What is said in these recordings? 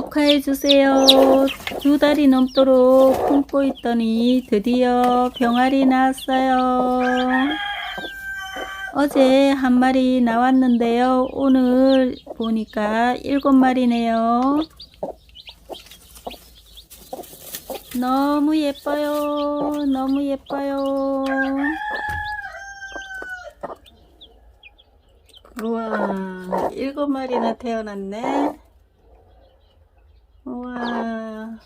축하해 주세요. 두 달이 넘도록 품고 있더니 드디어 병아리 나왔어요. 어제 한 마리 나왔는데요. 오늘 보니까 일곱 마리네요. 너무 예뻐요. 너무 예뻐요. 우와, 일곱 마리나 태어났네. 우와.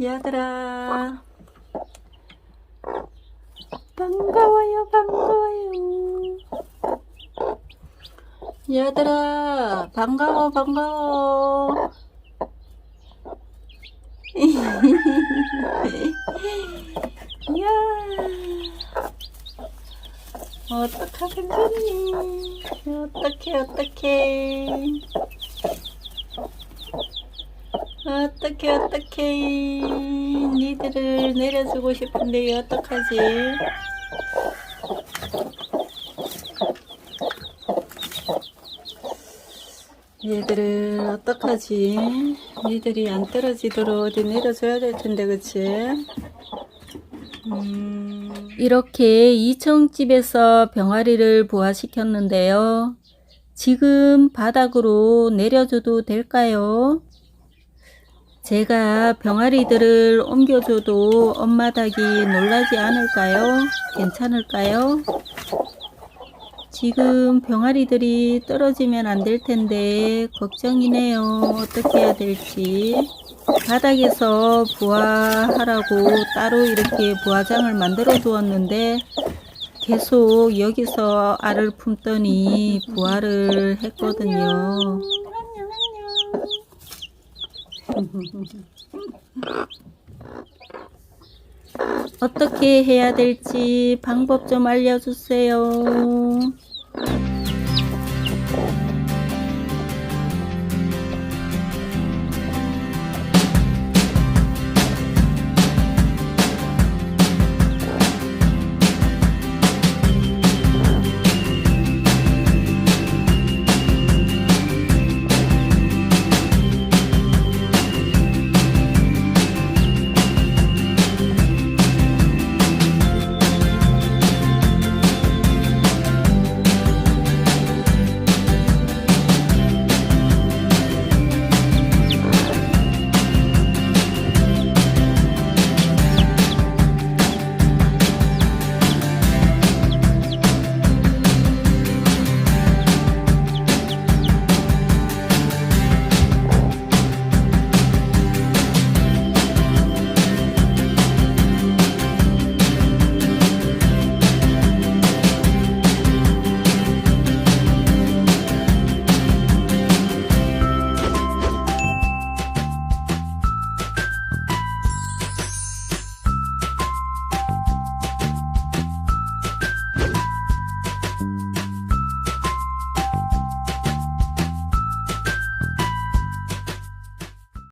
얘들아. 반가워요, 반가워요. 얘들아, 반가워, 반가워. 이야. 어떡하면 좋니? 어떡해, 어떡해. 어떡해, 어떡해. 니들을 내려주고 싶은데, 어떡하지? 얘들을 어떡하지? 니들이 안 떨어지도록 어디 내려줘야 될 텐데, 그치? 음, 이렇게 2층집에서 병아리를 부화시켰는데요. 지금 바닥으로 내려줘도 될까요? 제가 병아리들을 옮겨줘도 엄마 닭이 놀라지 않을까요? 괜찮을까요? 지금 병아리들이 떨어지면 안 될 텐데 걱정이네요. 어떻게 해야 될지. 바닥에서 부화하라고 따로 이렇게 부화장을 만들어 두었는데 계속 여기서 알을 품더니 부화를 했거든요. 어떻게 해야 될지 방법 좀 알려주세요.